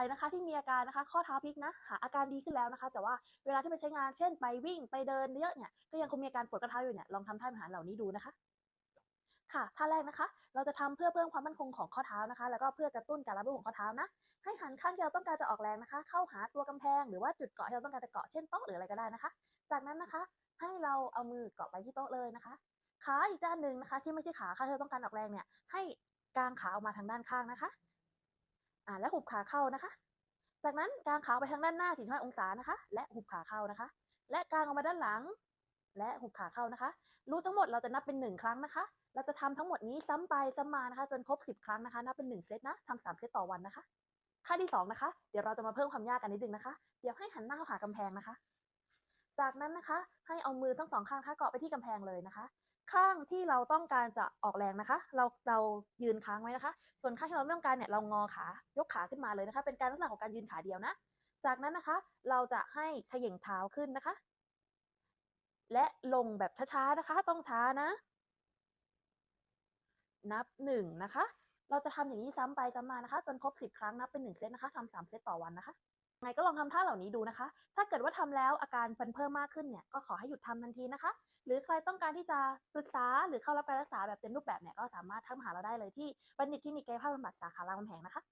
รนะคะที่มีอาการนะคะข้อเท้าพลิกนะหาอาการดีขึ้นแล้วนะคะ แต่ว่าเวลาที่ไปใช้งานเช่น ไปวิ่งไปเดินเยอะเนี่ยก็ยังคงมีอาการปวดข้อเท้าอยู่เนี่ยลองทำท่าบริหารเหล่านี้ดูนะคะค่ะท่าแรกนะคะ เราจะทำเพื่อเพิ่มความมั่นคงของข้อเท้านะคะ แล้วก็เพื่อกระตุ้นการรับรู้ของข้อเท้านะ ให้หันข้างที่เราต้องการจะออกแรงนะคะ เข้าหาตัวกำแพงหรือว่าจุดเกาะที่เราต้องการจะเกาะเช่นโต๊ะหรืออะไรก็ได้นะคะ จากนั้นนะคะ ให้เราเอามือเกาะไปที่โต๊ะเลยนะคะ ขาอีกด้านหนึ่งนะคะ ที่ไม่ใช่ขาข้างที่เราต้องการออกแรงเนี่ย ให้กางขาออกมาทางด้านข้างนะคะ อ่าและหุบขาเข้านะคะ จากนั้นกางขาไปทางด้านหน้า 45 องศานะคะ และหุบขาเข้านะคะ และกางออกมาด้านหลัง และหุบขาเข้านะคะ รู้ทั้งหมดเราจะนับเป็นหนึ่งครั้งนะคะ เราจะทำทั้งหมดนี้ซ้ำไปซ้ำมานะคะ จนครบ 10 ครั้งนะคะ นับเป็น 1 เซตนะทำสามเซตต่อวันนะคะค่าที่ 2 นะคะ เดี๋ยวเราจะมาเพิ่มความยากกันนิดนึงนะคะ เดี๋ยวให้หันหน้าเข้าหากำแพงนะคะ จากนั้นนะคะ ให้เอามือทั้งสองข้างนะคะเกาะไปที่กำแพงเลยนะคะ ข้างที่เราต้องการจะออกแรงนะคะ เราเรายืนค้างไว้นะคะ ส่วนข้างที่เราไม่ต้องการเนี่ยเรางอขายกขาขึ้นมาเลยนะคะ เป็นการลักษณะของการยืนขาเดียวนะ จากนั้นนะคะ เราจะให้เขย่งเท้าขึ้นนะคะ และลงแบบช้าๆนะคะ ต้องช้านะ นับหนึ่งนะคะ เราจะทำอย่างนี้ซ้ำไปซ้ำมานะคะ จนครบสิบครั้งนับเป็นหนึ่งเซตนะคะทำสามเซตต่อวันนะคะ ยังไงก็ลองทำท่าเหล่านี้ดูนะคะ ถ้าเกิดว่าทำแล้วอาการเป็นเพิ่มมากขึ้นเนี่ยก็ขอให้หยุดทำทันทีนะคะ หรือใครต้องการที่จะปรึกษาหรือเข้ารับการรักษาแบบเต็มรูปแบบเนี่ยก็สามารถทักมาหาเราได้เลยที่บัณฑิตคลินิกกายภาพบำบัดสาขารามคำแหงนะคะ